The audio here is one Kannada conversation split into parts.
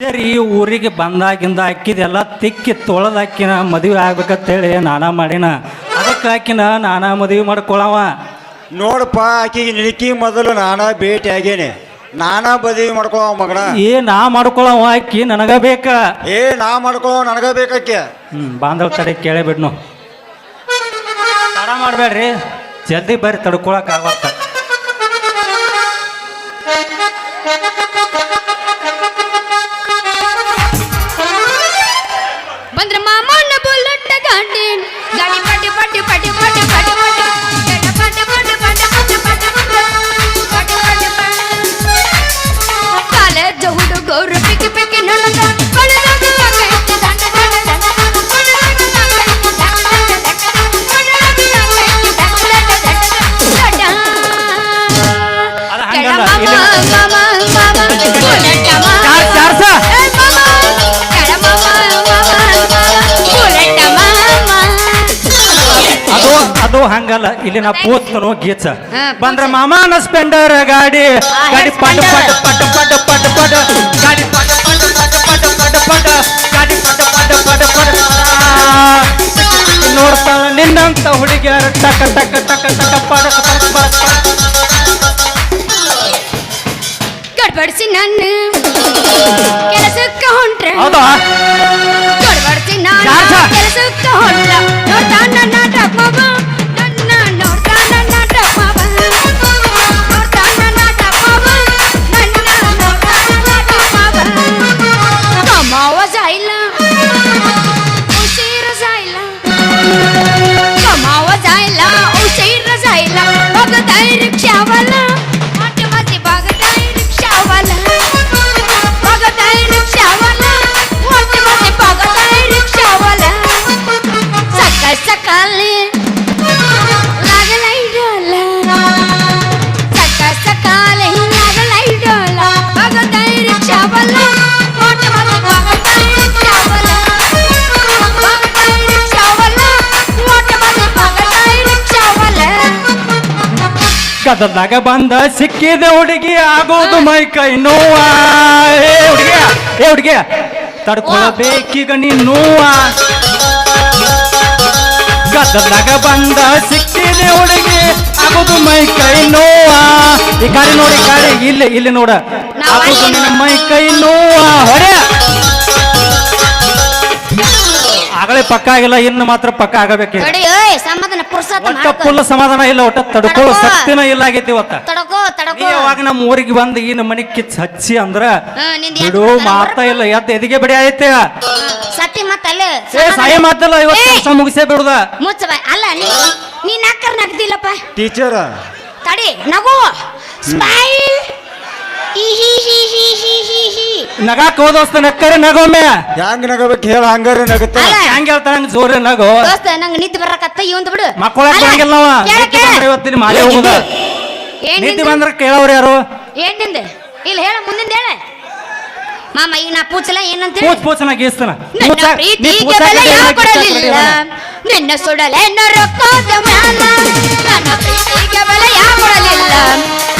ಈ ಊರಿಗೆ ಬಂದಾಗಿಂದ ಅಕ್ಕಿದೆಲ್ಲ ತಿಕ್ಕಿ ತೊಳೆದಾಕಿನ ಮದುವೆ ಆಗ್ಬೇಕಂತೇಳಿ ನಾನಾ ಮಾಡಿನ. ಅದಕ್ಕೆ ಆಕಿನ ನಾನಾ ಮದುವೆ ಮಾಡ್ಕೊಳವ. ನೋಡಪ್ಪ ಆಕಿಗೆ ನಿನಕಿ ಮೊದಲು ನಾನಾ ಭೇಟಿ ಆಗೇನೆ. ನಾನಾ ಮದುವೆ ಮಾಡ್ಕೊಳವ ಮಗನ. ಏ ನಾ ಮಾಡ್ಕೊಳವ ಆಕಿ ನನಗ ಬೇಕ. ಏ ನಾ ಮಾಡ್ಕೊಳ ನನಗ ಬೇಕಾಕೆ ಹ್ಮ್ ಬಾಂಧವ ತಡೆ ಕೇಳೇ ಬಿಡ್ನು. ತಡ ಮಾಡಬೇಡ್ರಿ. ಜಲ್ದಿ ಬರ್ರಿ ತಡ್ಕೊಳಕ್ ಆಗತ್ತ. ಹಂಗಲ್ಲ ಇಲ್ಲಿ ನಾ ಪೂತ್ನು ಗೀಚ ಬಂದ್ರ ಮಾಮಾನ ಸ್ಪೆಂಡರ್ ಗಾಡಿ ಗಾಡಿ ಪಟ್ಟ ಪಟ್ಟ ಪಟ್ಟ ಪಟ್ಟ ಪಟ್ಟ ಪಟ್ಟ ಪಟ್ ಗಾಡಿ ಪಟ ಪಟ ಪಟ ಪಟ ಪಟ್ ಪಟ್ ಗಾಡಿ ಪಟ ಪಟ ಪಟ ಪಟ ನೋಡ್ತಾಳ ನಿನ್ನಂತ ಹುಡುಗಿಯರ ಟಕ ಟಕ ಟಕ ಟಕ ಪಡ ಪಡ ಪಡ ಗಡ್ಬಡಿಸಿ ನನ್ನ ಗದದಾಗ ಬಂದ ಸಿಕ್ಕಿದ ಹುಡುಗಿ ಆಗೋದು ಮೈ ಕೈ ನೋವಾ. ಏ ಹುಡುಗಿಯ ಏ ಹುಡುಗಿಯ ತಡ್ಕೊಳ್ಬೇಕೀಗ ನೀ ನೋವಾ ಗದದಾಗ ಬಂದ ಸಿಕ್ಕಿದ ಹುಡುಗಿ ಆಗೋದು ಮೈ ಕೈ ನೋವಾ. ಈ ಕಾರಿ ನೋಡಿ ಕಾರಿ ಇಲ್ಲಿ ಇಲ್ಲಿ ನೋಡ. ಆಗೋದು ನಿನ್ನ ಮೈ ಕೈ ನೋವಾ. ಹೊಡೆ ಆಗಲೇ ಪಕ್ಕ ಆಗಿಲ್ಲ ಇನ್ನು ಮಾತ್ರ ಪಕ್ಕ ಆಗಬೇಕು ಕಡಿ ಓಯ್ ಸಮಾಧಾನ ಪುರ್ಸತ್ ಒಟ್ಟ ಮಾಡ್ಕೊ. ಫುಲ್ ಸಮಾಧಾನ ಇಲ್ಲ ಒಟ್ಟ ತಡ್ಕೊಳ್ಳೋ ತಡ್ಕೋ. ಶಕ್ತಿನ ಇಲ್ಲ ಆಗೈತಿ ಇವತ್ತ. ತಡಕೋ ನೀ ತಡಕೋ ಯಾವಾಗ ನಮ್ಮ ಊರಿಗೆ ಬಂದು ಈ ಮನೆ ಕಿಚ್ ಹಚ್ಚಿ ಅಂದ್ರ ಹಾ, ನಿಂದ್ ಬಿಡು ಯಾಕ್ ಮಾತಾ ಇಲ್ಲ ಎದ್ದು ಎದಿಗೆ ಬಿಡಿ ಐತೆ ಸತ್ತಿ ಮತ್ತಲ್ಲೇ ಏ ಸಾಯ ಮಾತಲ್ಲ ಇವತ್ತು ಏ! ಕೆಲಸ ಮುಗಿಸೇ ಬಿಡುದ. ಮುಚ್ಚ ಬಾಯ್ ಅಲ್ಲ ನೀ ನೀ ನಕ್ಕರ್ ನಗ್ದಿಲ್ಲಪ್ಪ. ಟೀಚರ್. ತಡಿ ನಗು. ಸ್ಮೈಲ್ ನಗಾಕ್ ಹೋದೋಸ್ತ ನಕ್ಕರೆ ನಗೊಮ್ಮೆ ಹೆಂಗ್ ನಗಬೇಕು ಹೇಳ ಹಂಗಾರ ನಗುತ್ತ ಅಲ್ಲ ಹೆಂಗ್ ಹೇಳ್ತಾರ ಹಂಗ ಜೋರ ನಗೋ ದೋಸ್ತ ನಂಗ ನಿದ್ದೆ ಬರಕತ್ತ ಇವಂದು ಬಿಡು ಮಕ್ಕಳ ಅಲ್ಲ, ಹಂಗಿಲ್ಲ ನಾವ ಕೇಳ, ನಿದ್ದೆ ಕೇಳ. ಬಂದ್ರೆ ಇವತ್ತಿನ ಮಾಲೆ ಹೋಗುದ ಏನ್ ನಿದ್ದೆ ನಿಂದು? ಬಂದ್ರ ಕೇಳವ್ರ ಯಾರು ಏನ್ ನಿಂದು ಇಲ್ಲ ಹೇಳ ಮುಂದಿಂದ ಹೇಳ ಮಾಮ ಈಗ ನಾ ಪೂಚಲ ಏನಂತ ಪೂಚ ಪೂಚ್ ಪೂಚ್ ನಾ ಗೀಸ್ತಾನ ನನ್ನ ಪ್ರೀತಿಗೆ ಬೆಲೆ ಯಾವ ಕೊಡಲಿಲ್ಲ ನಿನ್ನ ಸುಡಲೆ ರೊಕ್ಕದ ಮ್ಯಾಲ ನನ್ನ ಪ್ರೀತಿಗೆ ಬೆಲೆ ಯಾವ ಕೊಡಲಿಲ್ಲ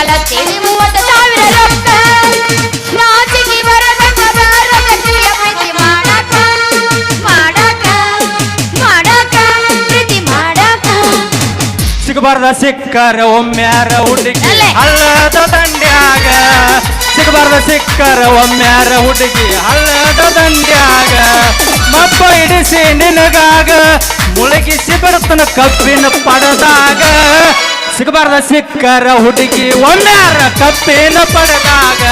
ಅಳಗಲತ್ತಿದ ಮೂವತ್ತು ಸಾವಿರ ರೊಕ್ಕ. ನಾಚಿಕೆ ಬರದಂಗ ಬಾರದಕ್ಕಿಯ ಪ್ರೀತಿ ಮಾಡಕ ಮಾಡಕ ಮಾಡಕ ಪ್ರೀತಿ ಮಾಡಕ ಸಿಗಬಾರ್ದ ಸಿಕ್ಕರ ಒಮ್ಮ್ಯಾರ ಹುಡುಗಿ. ಹಳ್ಳದ ದಂಡ್ಯಾಗ. ಸಿಗಬಾರ್ದ ಸಿಕ್ಕರ ಒಮ್ಮ್ಯಾರ ಹುಡುಗಿ ಹಳ್ಳದ ದಂಡ್ಯಾಗ. ಮಬ್ಬ ಇಡಿಸಿ ನಿನಗಾಗ ಮುಳುಗಿಸಿ ಬರುತ್ತನ ಕಬ್ಬಿನ ಪಡದಾಗ. ಸಿಗಬಾರ್ದ ಸಿಕ್ಕರ ಹುಡುಗಿ ಒಮ್ಮ್ಯಾರ ಕಪ್ಪೇನ ಪಡೆದಾಗ.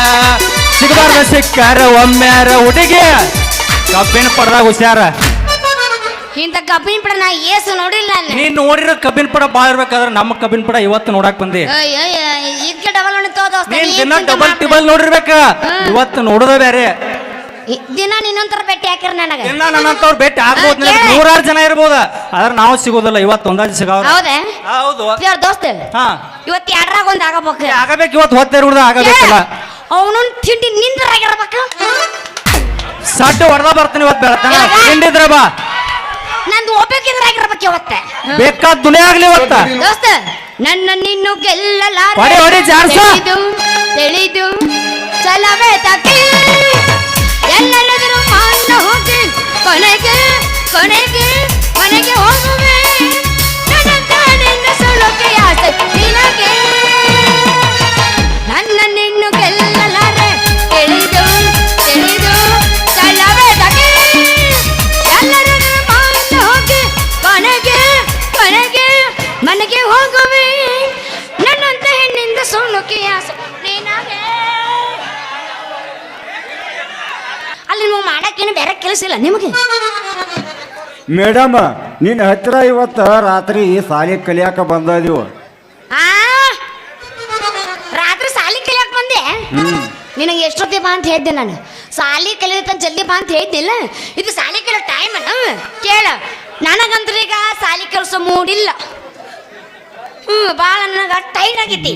ಸಿಗಬಾರ್ದ ಸಿಕ್ಕರ ಒಮ್ಮ್ಯಾರ ಹುಡುಗಿ. ಕಬ್ಬಿನ ಪಡದಾಗ ಹುಷಾರ. ಇಂಥ ಕಬ್ಬಿನ ಪಡ ನಾ ಏಸು ನೋಡಿಲ್ಲ ನೀನ್ ನೋಡಿರೋ ಕಬ್ಬಿನ ಪಡ ಬಾಳ ಇರ್ಬೇಕಾದ್ರೆ ನಮ್ಮ ಕಬ್ಬಿನ ಪಡ ಇವತ್ತು ನೋಡಕ್ ಬಂದಿ. ಇದಕ್ಕೆ ಡಬಲ್ ತೋ ನೀನ್ ದಿನ ಡಬಲ್. ಟಿಬಲ್ ನೋಡಿರ್ಬೇಕ. ಇವತ್ತು ನೋಡೋದ ಬೇರೆ. ದಿನ ನಿನ್ನಂತರ ಭೇಟಿ ಹಾಕಿರ ನನಗ. ದಿನ ನನ್ನಂತವ್ರು ಭೇಟಿ ಆಗ್ಬೋದು ಕೇಳ. ನೂರಾರು ಜನ ಇರ್ಬೋದ ಆದ್ರೆ ನಾವು ಸಿಗೋದಿಲ್ಲ ಇವತ್ತು ಒಂದಾಜ್ ಸಿಗಾವ ಹೌದೇ? ಹೌದು. ದೋಸ್ತ? ಹಾ. ಇವತ್ತು ಎರಡ್ರಾಗ ಒಂದ್ ಆಗಬೇಕು. ಆಗಬೇಕು ಇವತ್ತು ಹೊತ್ತೆ ಹುಡ್ದ ಆಗಬೇಕಲ್ಲ. ಅವನು ತಿಂಡಿ ನಿಂದ್ರಾಗಿರ್ಬೇಕು? ಸಡ್ಡು ಹೊಡೆದ ಬರ್ತೀನಿ ಇವತ್ತು ಬೆಳತನ? ತಿಂಡಿದ್ರ ಬಾ. ನಂದು ಒಬ್ಬಕ್ಕಿದ್ರಾಗಿರ್ಬೇಕು ಇವತ್ತೆ. ಬೇಕಾದ ದುನಿಯಾ ಆಗ್ಲಿ ಇವತ್ತ. ದೋಸ್ತ ನನ್ನ ನಿನ್ನು ಗೆಲ್ಲಲಾರ. ಹೊಡಿ, ಹೊಡಿ, ಜಾರ್ಸು. ತಿಳಿದು ತಿಳಿದು ಚಲವೇ ತಗಿ ಮಾಡಕ್ಕೇನು ಬೇರೆ ಕೆಲಸ ಇಲ್ಲ ನಿಮಗೆ? ಮೇಡಮ್ ನಿನ್ನ ಹತ್ತಿರ ಇವತ್ತು ರಾತ್ರಿ ಸಾಲಿ ಕಲಿಯಾಕ ಬಂದದೀವು ಆ ರಾತ್ರಿ ಸಾಲಿ ಕಲಿಯಕ್ ಬಂದೆ? ನಿನಗೆ ಎಷ್ಟೊತ್ತಿ ಬಾ ಅಂತ ಹೇಳಿದ್ದೆ ನಾನು. ಸಾಲಿ ಕಲಿಯತ್ತ ಜಲ್ದಿ ಬಾ ಅಂತ ಹೇಳಿದ್ದಿಲ್ಲ ಇದು ಸಾಲಿ ಕಲಿಯೋ ಟೈಮ್ ಕೇಳ ನನಗಂದ್ರೆ ಈಗ ಸಾಲಿ ಕೆಲಸ ಮೂಡಿಲ್ಲ ಹ್ಮ್ ಭಾಳ ನನಗ ಟೈಟ್ ಆಗೈತಿ.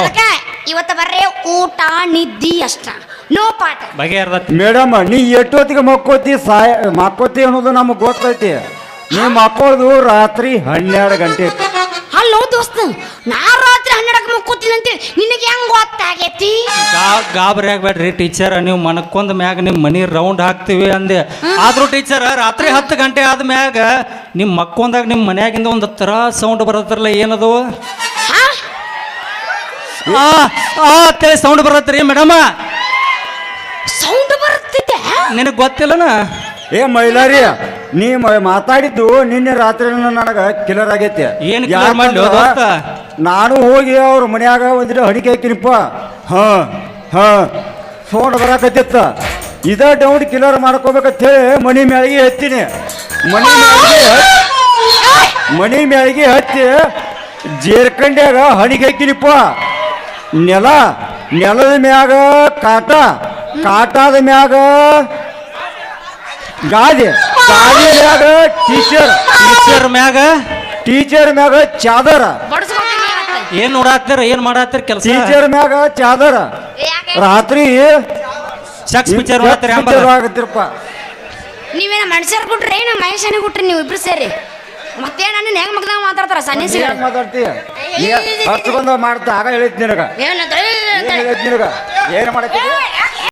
ಅದಕ್ಕ ಇವತ್ತ ಬರ್ರೆ ಊಟ ನಿದ್ದಿ ಅಷ್ಟ. ನೋ ಪಾಠ. ಬಗೆಹರ್ದತ್. ಮೇಡಮ್ ನೀ ಎಷ್ಟೊತ್ತಿಗೆ ಮಕ್ಕೋತಿ ಸಾಯ ಮಕ್ಕೋತಿ ಅನ್ನೋದು ನಮಗೆ ಗೊತ್ತೈತಿ. ನೀ ಮಕ್ಕೋದು ರಾತ್ರಿ ಹನ್ನೆರಡು ಗಂಟೆ. ಹಲೋ ದೋಸ್ತ ನಾ ರಾತ್ರಿ ಹನ್ನೆರಡಕ್ಕೆ ಮುಕ್ಕೋತೀನಿ ಅಂತೇಳಿ ನಿನಗೆ ಹೆಂಗ್ ಗೊತ್ತಾಗೈತಿ? ಗಾ- ಗಾಬರಿ ಆಗ್ಬೇಡ್ರಿ ಟೀಚರ್ ನೀವು ಮನಕ್ಕೊಂದ್ ಮ್ಯಾಗ ನಿಮ್ಮ ಮನಿ ರೌಂಡ್ ಹಾಕ್ತಿವಿ ಅಂದೆ. ಆದ್ರೂ ಟೀಚರ್ ರಾತ್ರಿ ಹತ್ತು ಗಂಟೆ ಆದ ಮ್ಯಾಗ ನಿಮ್ ಮಕ್ಕೊಂದಾಗ ನಿಮ್ಮ ಮನ್ಯಾಗಿಂದ ಒಂದು ತರ ಸೌಂಡ್ ಬರತ್ತಲ್ಲ ಏನದು? ಆ ಆ ಅಂತೇಳಿ ಸೌಂಡ್ ಬರತ್ರಿ ಮೇಡಮ್ ಸೌಂಡ್ ಬರುತ್ತಿದ್ದೆ ನಿನಗೆ ಗೊತ್ತಿಲ್ಲನ? ಏ ಮೈಲಾರಿ ನೀ ಮ- ಮಾತಾಡಿದ್ದು ನಿನ್ನೆ ರಾತ್ರಿ ನನಗ ಕಿಲರ್ ಆಗೈತಿ. ಏನ್ killer ಮಾಡ್ಲಿ ಯಾಕಂದ್ರ ದೋಸ್ತ? ನಾನು ಹೋಗಿ ಅವ್ರ ಮನ್ಯಾಗ ಒಂದಿನ ಹಡಿಕೆ ಹಾಕಿನಿಪ್ಪ. ಹ ಹ ಸೌಂಡ್ ಬರಾಕತ್ತಿತ್ತ. ಇದ ಡೌಂಡ್ ಕಿಲರ್ ಮಾಡ್ಕೋಬೇಕಂತ ಹೇಳಿ ಮನಿ ಮ್ಯಾಳಿಗೆ ಹತ್ತೀನಿ ಮನಿ ಮ್ಯಾಳಿಗೆ ಹತ್ತಿ ಮನಿ ಮ್ಯಾಳಿಗೆ ಹತ್ತಿ ಜೇರ್ಕಂಡ್ಯಾಗ ಹಣಿಗೆ ಹಾಕಿನಿಪ್ಪ. ನೆಲ ನೆಲದ ಮ್ಯಾಗ ಕಾಟ ಕಾಟಾದ ಮ್ಯಾಗ ಗಾದೆ. ಗಾದೆ ಮ್ಯಾಗ ಟೀಚರ್ ಟೀಚರ್ ಮ್ಯಾಗ? ಟೀಚರ್ ಮ್ಯಾಗ ಚಾದರ. ಏನ್ ನೋಡಾತ್ತೀರ ಏನ್ ಮಾಡಾತ್ತೀರ ಕೆಲಸ? ಟೀಚರ್ ಮ್ಯಾಗ ಚಾದರ. ರಾತ್ರಿ ಶಕ್ಸ್ ಪಿಕ್ಚರ್ ನೋಡತ್ತೀರ ಪಿಕ್ಚರ್ ಆಗತ್ತಿರಪ್ಪ. ನೀವೇನ ಮನುಷ್ಯರ್ ಕೊಟ್ರಿ ನಮ್ಮ ಮಹೇಶನ ಕೊಟ್ರಿ ನೀವು ಇಬ್ರು ಸೇರಿ? ಮತ್ತೆ ನನ್ನ ಹೆಂಗ್ ಮಗ್ದಾಗ ಮಾತಾಡ್ತಾರ ಸನ್ನಿಸಿಗಳು ಮಾತಾಡ್ತೀಯ ಹತ್ತು ಬಂದ ಮಾಡ್ತಾ ಆಗ ಹೇಳಿದ್ ನಿನಗ ಏನಂತ ಏನ್ ಹೇಳಿದ್ ನಿನಗ ಏನ್ ಮಾಡತ್ತಿ